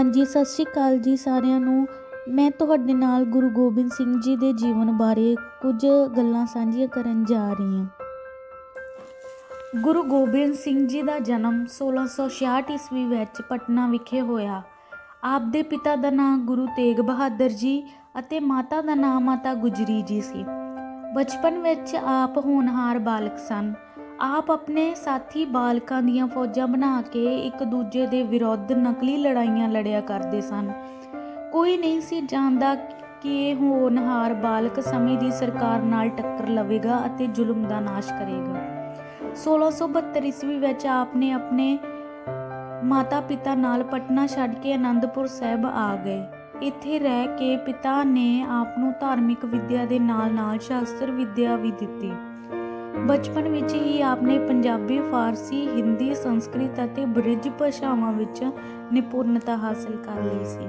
ਹਾਂਜੀ, ਸਤਿ ਸ਼੍ਰੀ ਅਕਾਲ ਜੀ ਸਾਰਿਆਂ ਨੂੰ। ਮੈਂ ਤੁਹਾਡੇ ਨਾਲ ਗੁਰੂ ਗੋਬਿੰਦ ਸਿੰਘ ਜੀ ਦੇ ਜੀਵਨ ਬਾਰੇ ਕੁਝ ਗੱਲਾਂ ਸਾਂਝੀਆਂ ਕਰਨ ਜਾ ਰਹੀ ਹਾਂ। ਗੁਰੂ ਗੋਬਿੰਦ ਸਿੰਘ ਜੀ ਦਾ ਜਨਮ 1666 ਈਸਵੀ ਵਿੱਚ ਪਟਨਾ ਵਿਖੇ ਹੋਇਆ। ਆਪ ਦੇ ਪਿਤਾ ਦਾ ਨਾਮ ਗੁਰੂ ਤੇਗ ਬਹਾਦਰ ਜੀ ਅਤੇ ਮਾਤਾ ਦਾ ਨਾਮ ਮਾਤਾ ਗੁਜਰੀ ਜੀ ਸੀ। ਬਚਪਨ ਵਿੱਚ ਆਪ ਹੋਣਹਾਰ ਬਾਲਕ ਸਨ। ਆਪ ਆਪਣੇ ਸਾਥੀ ਬਾਲਕਾਂ ਦੀਆਂ ਫੌਜਾਂ ਬਣਾ ਕੇ ਇੱਕ ਦੂਜੇ ਦੇ ਵਿਰੁੱਧ ਨਕਲੀ ਲੜਾਈਆਂ ਲੜਿਆ ਕਰਦੇ ਸਨ। ਕੋਈ ਨਹੀਂ ਸੀ ਜਾਣਦਾ ਕਿ ਇਹ ਹੋਣਹਾਰ ਬਾਲਕ ਸਮੇਂ ਦੀ ਸਰਕਾਰ ਨਾਲ ਟੱਕਰ ਲਵੇਗਾ ਅਤੇ ਜ਼ੁਲਮ ਦਾ ਨਾਸ਼ ਕਰੇਗਾ। 1672 ਈਸਵੀ ਵਿੱਚ ਆਪ ਨੇ ਆਪਣੇ ਮਾਤਾ ਪਿਤਾ ਨਾਲ ਪਟਨਾ ਛੱਡ ਕੇ ਆਨੰਦਪੁਰ ਸਾਹਿਬ ਆ ਗਏ। ਇੱਥੇ ਰਹਿ ਕੇ ਪਿਤਾ ਨੇ ਆਪ ਨੂੰ ਧਾਰਮਿਕ ਵਿੱਦਿਆ ਦੇ ਨਾਲ-ਨਾਲ ਸ਼ਾਸਤਰ ਵਿੱਦਿਆ ਵੀ ਦਿੱਤੀ। ਬਚਪਨ ਵਿੱਚ ਹੀ ਆਪ ਨੇ ਪੰਜਾਬੀ, ਫਾਰਸੀ, ਹਿੰਦੀ, ਸੰਸਕ੍ਰਿਤ ਅਤੇ ਬ੍ਰਿਜ ਭਾਸ਼ਾਵਾਂ ਵਿੱਚ ਨਿਪੁੰਨਤਾ ਹਾਸਲ ਕਰ ਲਈ ਸੀ।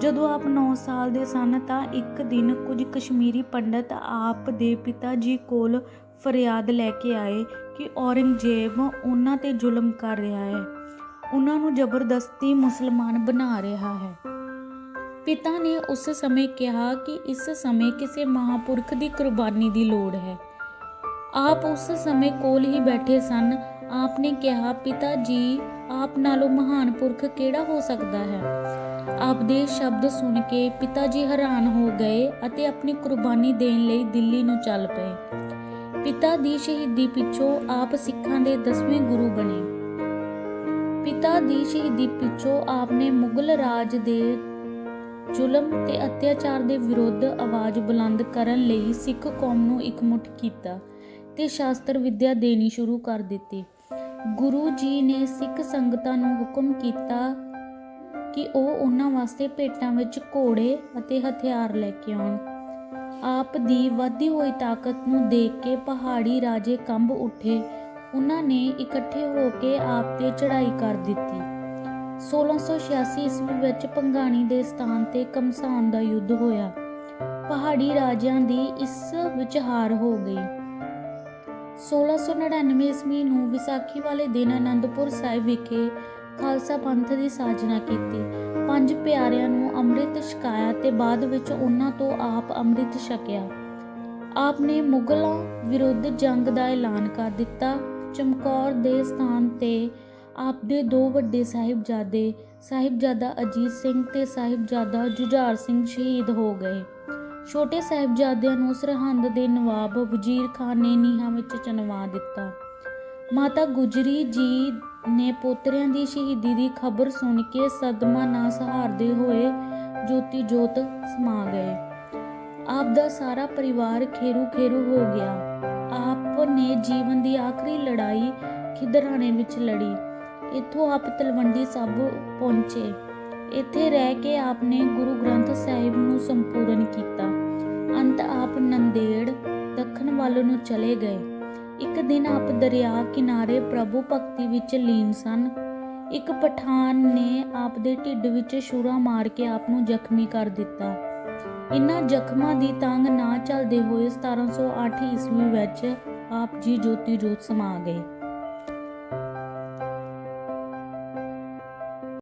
ਜਦੋਂ ਆਪ 9 ਸਾਲ ਦੇ ਸਨ ਤਾਂ ਇੱਕ ਦਿਨ ਕੁਝ ਕਸ਼ਮੀਰੀ ਪੰਡਤ ਆਪ ਦੇ ਪਿਤਾ ਜੀ ਕੋਲ ਫਰਿਆਦ ਲੈ ਕੇ ਆਏ ਕਿ ਔਰੰਗਜ਼ੇਬ ਉਹਨਾਂ ਤੇ ਜ਼ੁਲਮ ਕਰ ਰਿਹਾ ਹੈ। ਉਹਨਾਂ ਨੂੰ ਜ਼ਬਰਦਸਤੀ ਮੁਸਲਮਾਨ ਬਣਾ ਰਿਹਾ ਹੈ। ਪਿਤਾ ਨੇ ਉਸ ਸਮੇਂ ਕਿਹਾ ਕਿ ਇਸ ਸਮੇਂ ਕਿਸੇ ਮਹਾਂਪੁਰਖ ਦੀ ਕੁਰਬਾਨੀ ਦੀ ਲੋੜ ਹੈ। ਆਪ ਉਸ ਸਮੇਂ ਕੋਲ ਹੀ ਬੈਠੇ ਸਨ। ਆਪ ਨੇ ਕਿਹਾ, ਪਿਤਾ ਜੀ, ਆਪ ਨਾਲੋਂ ਮਹਾਨ ਪੁਰਖ ਕਿਹੜਾ ਹੋ ਸਕਦਾ ਹੈ? ਆਪ ਦੇ ਸ਼ਬਦ ਸੁਣ ਕੇ ਪਿਤਾ ਜੀ ਹੈਰਾਨ ਹੋ ਗਏ ਅਤੇ ਆਪਣੀ ਕੁਰਬਾਨੀ ਦੇਣ ਲਈ ਦਿੱਲੀ ਨੂੰ ਚੱਲ ਪਏ। ਪਿਤਾ ਦੀ ਸ਼ਹੀਦੀ ਪਿੱਛੋਂ ਆਪ ਸਿੱਖਾਂ ਦੇ 10ਵੇਂ ਗੁਰੂ ਬਣੇ। ਪਿਤਾ ਦੀ ਸ਼ਹੀਦੀ ਪਿੱਛੋਂ ਆਪ ਨੇ ਮੁਗਲ ਰਾਜ ਦੇ ਜ਼ੁਲਮ ਤੇ ਅਤਿਆਚਾਰ ਦੇ ਵਿਰੁੱਧ ਆਵਾਜ਼ ਬੁਲੰਦ ਕਰਨ ਲਈ ਸਿੱਖ ਕੌਮ ਨੂੰ ਇਕਮੁੱਠ ਕੀਤਾ। ਤੇ ਸ਼ਾਸਤਰ ਵਿੱਦਿਆ ਦੇਣੀ ਸ਼ੁਰੂ ਕਰ ਦਿੱਤੀ। ਗੁਰੂ ਜੀ ਨੇ ਸਿੱਖ ਸੰਗਤਾਂ ਨੂੰ ਹੁਕਮ ਕੀਤਾ ਕਿ ਉਹ ਉਹਨਾਂ ਵਾਸਤੇ ਭੇਟਾਂ ਵਿੱਚ ਘੋੜੇ ਅਤੇ ਹਥਿਆਰ ਲੈ ਕੇ ਆਉਣ। ਆਪ ਦੀ ਵਧਦੀ ਹੋਈ ਤਾਕਤ ਨੂੰ ਦੇਖ ਕੇ ਪਹਾੜੀ ਰਾਜੇ ਕੰਬ ਉੱਠੇ। ਉਹਨਾਂ ਨੇ ਇਕੱਠੇ ਹੋ ਕੇ ਆਪ ਤੇ ਚੜ੍ਹਾਈ ਕਰ ਦਿੱਤੀ। 1686 ਈਸਵੀ ਵਿੱਚ ਪੰਗਾਣੀ ਦੇ ਸਥਾਨ ਤੇ ਕਮਸਾਨ ਦਾ ਯੁੱਧ ਹੋਇਆ। ਪਹਾੜੀ ਰਾਜਿਆਂ ਦੀ ਇਸ ਵਿੱਚ ਹਾਰ ਹੋ ਗਈ। 1699 ਈਸਵੀ ਨੂੰ ਵਿਸਾਖੀ ਵਾਲੇ ਦਿਨ ਅਨੰਦਪੁਰ ਸਾਹਿਬ ਵਿਖੇ ਖਾਲਸਾ ਪੰਥ ਦੀ ਸਾਜਨਾ ਕੀਤੀ। ਪੰਜ ਪਿਆਰਿਆਂ ਨੂੰ ਅੰਮ੍ਰਿਤ ਛਕਾਇਆ ਤੇ ਬਾਅਦ ਵਿੱਚ ਉਹਨਾਂ ਤੋਂ ਆਪ ਅੰਮ੍ਰਿਤ ਛਕਿਆ। ਆਪ ਨੇ ਮੁਗਲਾਂ ਵਿਰੁੱਧ ਜੰਗ ਦਾ ਐਲਾਨ ਕਰ ਦਿੱਤਾ। ਚਮਕੌਰ ਦੇ ਸਥਾਨ ਤੇ ਆਪ ਦੇ ਦੋ ਵੱਡੇ ਸਾਹਿਬਜ਼ਾਦੇ, ਸਾਹਿਬਜ਼ਾਦਾ ਅਜੀਤ ਸਿੰਘ ਤੇ ਸਾਹਿਬਜ਼ਾਦਾ ਜੁਝਾਰ ਸਿੰਘ ਸ਼ਹੀਦ ਹੋ ਗਏ। ਛੋਟੇ ਸਾਹਿਬਜ਼ਾਦਿਆਂ ਨੂੰ ਸਰਹੰਦ ਦੇ ਨਵਾਬ ਵਜ਼ੀਰ ਖਾਨ ਨੇ ਨੀਹਾਂ ਵਿੱਚ ਚਨਵਾ ਦਿੱਤਾ। ਮਾਤਾ ਗੁਜਰੀ ਜੀ ਨੇ ਪੋਤਰਿਆਂ ਦੀ ਸ਼ਹੀਦੀ ਦੀ ਖਬਰ ਸੁਣ ਕੇ ਸਦਮਾ ਨਾ ਸਹਾਰਦੇ ਹੋਏ ਜੋਤੀ ਜੋਤ ਸਮਾ ਗਏ। ਆਪ ਦਾ ਸਾਰਾ ਪਰਿਵਾਰ ਖੇਰੂ ਖੇਰੂ ਹੋ ਗਿਆ। ਆਪ ਨੇ ਜੀਵਨ ਦੀ ਆਖਰੀ ਲੜਾਈ ਖਿਦਰਾਣੇ ਵਿੱਚ ਲੜੀ। ਇੱਥੋਂ ਆਪ ਤਲਵੰਡੀ ਸਾਬੋ ਪਹੁੰਚੇ। ਇੱਥੇ ਰਹਿ ਕੇ ਆਪ ਨੇ ਗੁਰੂ ਗ੍ਰੰਥ ਸਾਹਿਬ ਨੂੰ ਸੰਪੂਰਨ ਕੀਤਾ। ਅੰਤ ਆਪ ਨੰਦੇੜ ਦੱਖਣ ਵੱਲ ਨੂੰ ਚਲੇ ਗਏ। ਇੱਕ ਦਿਨ ਆਪ ਦਰਿਆ ਕਿਨਾਰੇ ਪ੍ਰਭੂ ਭਗਤੀ ਵਿੱਚ ਲੀਨ ਸਨ। ਇੱਕ ਪਠਾਨ ਨੇ ਆਪ ਦੇ ਢਿੱਡ ਵਿੱਚ ਛੁਰਾ ਮਾਰ ਕੇ ਆਪ ਨੂੰ ਜ਼ਖਮੀ ਕਰ ਦਿੱਤਾ। ਇਨ੍ਹਾਂ ਜ਼ਖਮਾਂ ਦੀ ਤੰਗ ਨਾ ਚੱਲਦੇ ਹੋਏ 1708 ਈਸਵੀ ਵਿੱਚ ਆਪ ਜੀ ਜੋਤੀ ਜੋਤ ਸਮਾ ਗਏ।